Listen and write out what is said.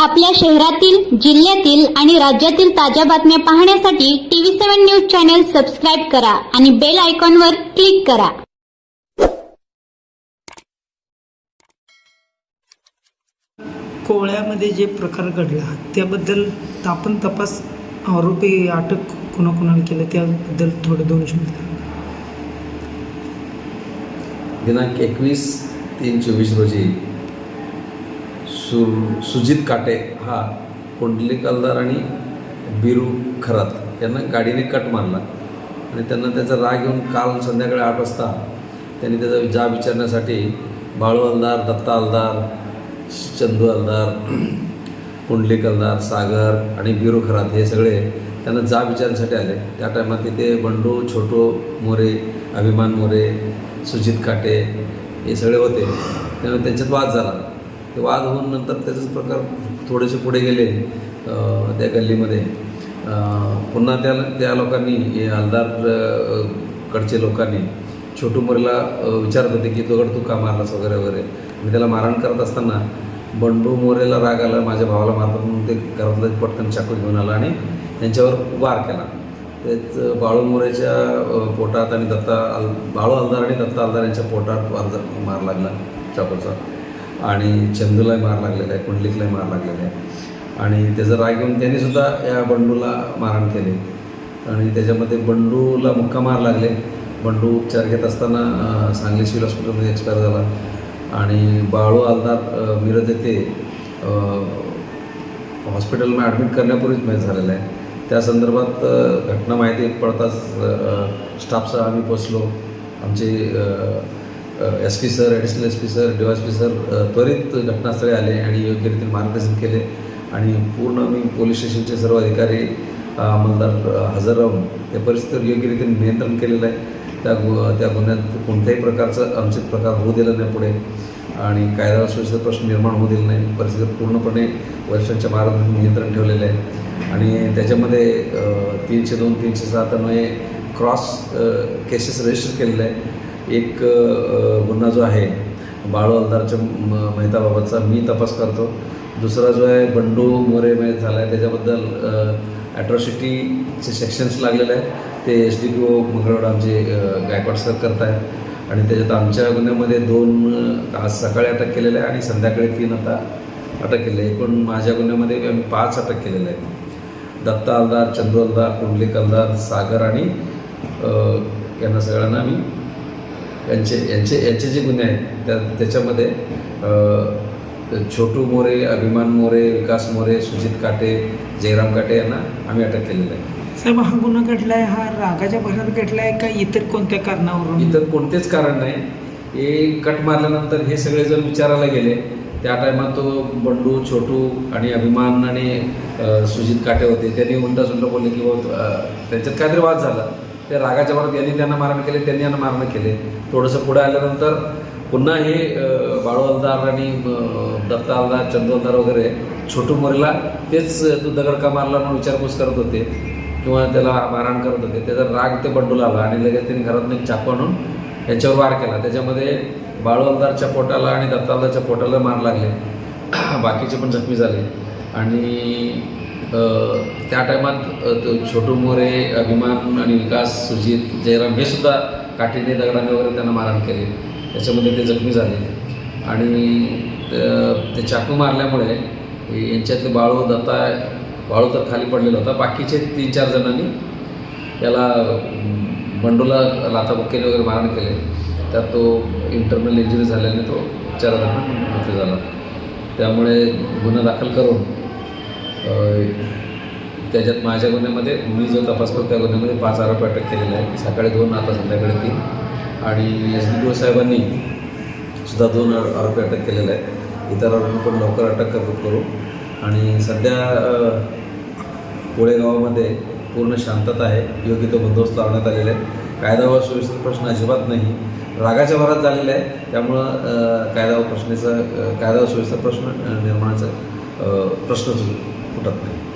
आपल्या शहरातील जिल्ह्यातील आणि राज्यातील ताज्या बातम्या पाहण्यासाठी TV seven news channel subscribe करा आणि बेल आयकॉनवर क्लिक करा. कोवळ्यामध्ये जे प्रकार घडला त्याबद्दल आपण तपास आरोपी अटक कुणाकुणाला केलं त्याबद्दल थोडं दोन शब्द दिनांक एकवीस तीन चोवीस रोजी सु सुजित काटे हा कुंडली कलदार आणि बिरू खरात यांना गाडीने कट मारला. आणि त्यांना त्याचा राग येऊन काल संध्याकाळी आठ वाजता त्यांनी त्याचा जा विचारण्यासाठी बाळू हलदार दत्ता हलदार चंदू हलदार कुंडली कलदार सागर आणि बिरू खरात हे सगळे त्यांना जा विचारण्यासाठी आले. त्या टायमात तिथे बंडू छोटो मोरे अभिमान मोरे सुजित काटे हे सगळे होते. त्यामुळे त्यांच्यात वाद झाला. ते वाद होऊन नंतर त्याचेच प्रकार थोडेसे पुढे गेले त्या गल्लीमध्ये. पुन्हा त्या त्या लोकांनी हे कडचे लोकांनी छोटू मोरेला विचारत होते की दगड तू का मारलास? वगैरे वगैरे. आणि त्याला मारहाण करत असताना बंडू मोरेला राग आला माझ्या भावाला मारतात म्हणून ते घरातलं पटकन चाकू घेऊन आला आणि त्यांच्यावर वार केला. तेच बाळू मोरेच्या पोटात आणि दत्ता अल बाळू हलदार आणि दत्ता हलदार यांच्या पोटात वार मार लागला चाकूचा. आणि चंदूलाही मार लागलेला आहे कुंडलिकलाही मार लागलेला आहे. आणि त्याचा राग घेऊन त्यांनी सुद्धा या बंडूला मारहाण केले. आणि त्याच्यामध्ये बंडूला मुक्का मार लागले. बंडू उपचार घेत असताना सांगली सिव्हिल हॉस्पिटलमध्ये एक्सपायर झाला. आणि बाळू आलदार मिरज येथे हॉस्पिटलमध्ये ॲडमिट करण्यापूर्वीच मॅच झालेला आहे. त्या संदर्भात घटना माहिती पडताच स्टाफसह आम्ही पोचलो आमचे S P sir additional S P sir D S P sir त्वरित घटनास्थळी आले आणि योग्य रीतीने मार्गदर्शन केले. आणि पूर्ण मी पोलीस स्टेशनचे सर्व अधिकारी अंमलदार हजर राहून त्या परिस्थितीवर योग्य रीतीने नियंत्रण केलेलं आहे. त्या गु त्या गुन्ह्यात कोणत्याही प्रकारचं अनुचित प्रकार होऊ दिला नाही पुढे. आणि कायदा सुरक्षेचा प्रश्न निर्माण होऊ दिला नाही. परिस्थिती पूर्णपणे वरिष्ठांच्या मार्गदर्शन नियंत्रण ठेवलेलं आहे. आणि त्याच्यामध्ये तीनशे दोन तीनशे सात अन्वये क्रॉस केसेस रजिस्टर केलेले आहे. एक गुन्हा जो आहे बाळू अलदारच्या म- मेहताबाबतचा मी तपास करतो. दुसरा जो आहे बंडू मोरे मयत झाला आहे त्याच्याबद्दल ॲट्रॉसिटीचे सेक्शन्स लागलेले आहे ते एस डी पी ओ मंगळवार आमचे गायकवाड सर करत आहेत आणि त्याच्यात आमच्या गुन्ह्यामध्ये दोन आज सकाळी अटक केलेले आहे आणि संध्याकाळी तीन आता अटक केले आहे. एकूण माझ्या गुन्ह्यामध्ये आम्ही पाच अटक केलेले आहेत. Datta Aldar Chandu Aldar Kundalik Aldar सागर आणि यांना सगळ्यांना आम्ही यांचे यांचे यांचे जे गुन्हे आहेत त्या त्याच्यामध्ये छोटू मोरे अभिमान मोरे विकास मोरे सुजित काटे जयराम काटे यांना आम्ही अटक केलेलं आहे. साहेब हा गुन्हा घडलाय हा रागाच्या भरात घडलाय का इतर कोणत्या कारणावरून? इतर कोणतेच कारण नाही. हे कट मारल्यानंतर हे सगळे जण विचारायला गेले. त्या टायमात तो बंडू छोटू आणि अभिमान आणि सुजित काटे होते. त्यांनी उलटा सुलटा बोलले की बाबा त्यांच्यात काहीतरी वाद झाला. ते रागाच्या भरात यांनी त्यांना मारण केले त्यांनी यांना मारण केले. थोडंसं पुढे आल्यानंतर पुन्हा हे अ, बाळू आणि दत्तालदार दत्ता वगैरे छोटू मोरेला तेच तू दगड का मारला म्हणून विचारपूस करत होते किंवा त्याला मारहाण करत होते. त्याचा राग ते बंडूला आला आणि लगेच त्यांनी घरातून एक चाकू आणून याच्यावर वार केला. त्याच्यामध्ये बाळूअलदारच्या पोटाला आणि दत्तालदारच्या पोटाला मार लागले. बाकीचे पण जखमी झाले. आणि त्या टायमात छोटू मोरे अभिमान आणि विकास सुजित जयराम हे सुद्धा काठीने दगडाने वगैरे त्यांना मारहाण केले. त्याच्यामध्ये ते जखमी झाले. आणि ते चाकू मारल्यामुळे यांच्यातले बाळू दत्ता बाळू तर खाली पडलेला होता. बाकीचे तीन चार जणांनी त्याला बंडूला लाथाबुक्कीने वगैरे मारण केले. त्यात तो इंटरनल इंजुरी झाल्याने तो चार जणांना मृत्यू झाला. त्यामुळे गुन्हा दाखल करून त्याच्यात माझ्या गुन्ह्यामध्ये मी जो तपास करतो त्या गुन्ह्यामध्ये पाच आरोपी अटक केलेला आहे सकाळी दोन आता संध्याकाळी तीन. आणि एस डी ओ साहेबांनी सुद्धा दोन आरोपी अटक केलेला आहे इतर आरोपी पण लवकर अटक कर करू. आणि सध्या कोळेगावामध्ये पूर्ण शांतता आहे. योग्य तो बंदोबस्त लावण्यात आलेला आहे. कायदा व सुव्यवस्थेचा प्रश्न अजिबात नाही. रागाच्या भरात झालेला आहे. त्यामुळं कायदा व प्रश्नाचा कायदा व सुव्यवस्था प्रश्न निर्माणाचा अं, प्रश्नच फुटत नाही.